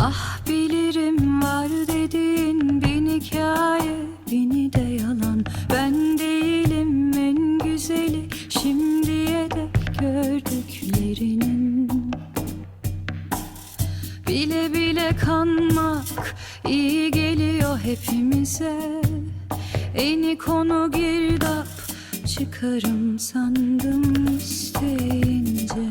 Ah bilirim var dediğin bin hikaye Bini de yalan. Ben değilim en güzeli Şimdiye dek gördüklerinin. Bile bile kanmak iyi geliyor hepimize. Eni konu girdap çıkarım sandım isteyince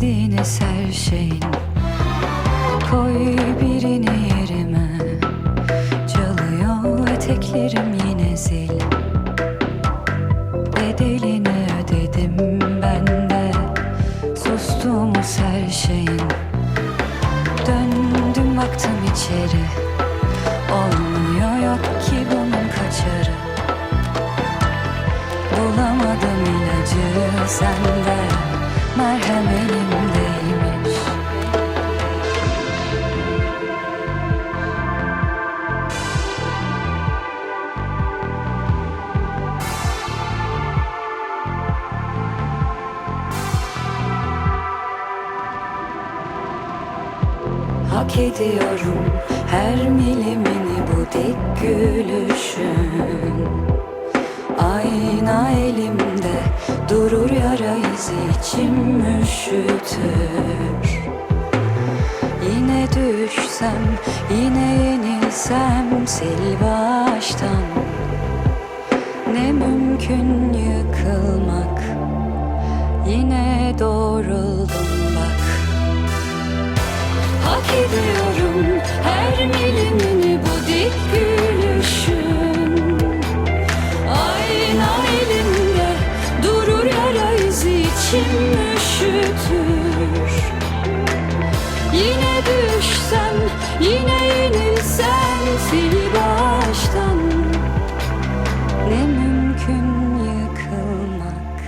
Sevdiğiniz her şeyin. Koy birini yerime. Çalıyor eteklerim yine zil. Bedelini ödedim ben de. Sustuğumuz her şeyin. Döndüm baktım içeri. Olmuyor yok ki bunun kaçarı. Bulamadım ilacı sende. Merhem elimdeymiş Hak ediyorum. Her milimini bu dik gülüşün. Ayna elimde durur yara izi içim üşütür. Yine düşsem yine yenilsem sil baştan Ne mümkün yıkılmak Yine doğruldum Hak ediyorum her milimini bu dik gülüşün. Ayna durur yara izi içim üşütür. Yine düşsem yine yenilsem sil baştan. Ne mümkün yıkılmak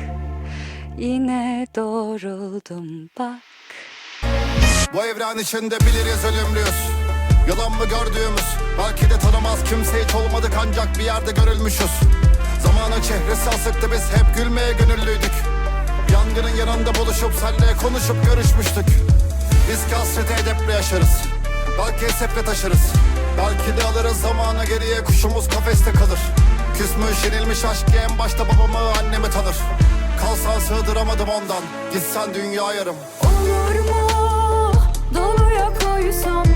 Yine doğruldum bak Bu evren içinde biliriz ölümlüyüz. Yalan mı gördüğümüz? Belki de tanımaz. Kimse hiç olmadık ancak bir yerde görülmüşüz. Zamanın çehresi asıktı biz hep gülmeye gönüllüydük. Yangının yanında buluşup senle konuşup görüşmüştük. Biz ki hasreti edeple yaşarız. Belki heseple taşırız. Belki de alırız zamanı geriye kuşumuz kafeste kalır. Küsmüş yenilmiş aşk en başta babamı annemi tanır. Kalsan sığdıramadım ondan Gitsen dünya yarım? Doluya koysam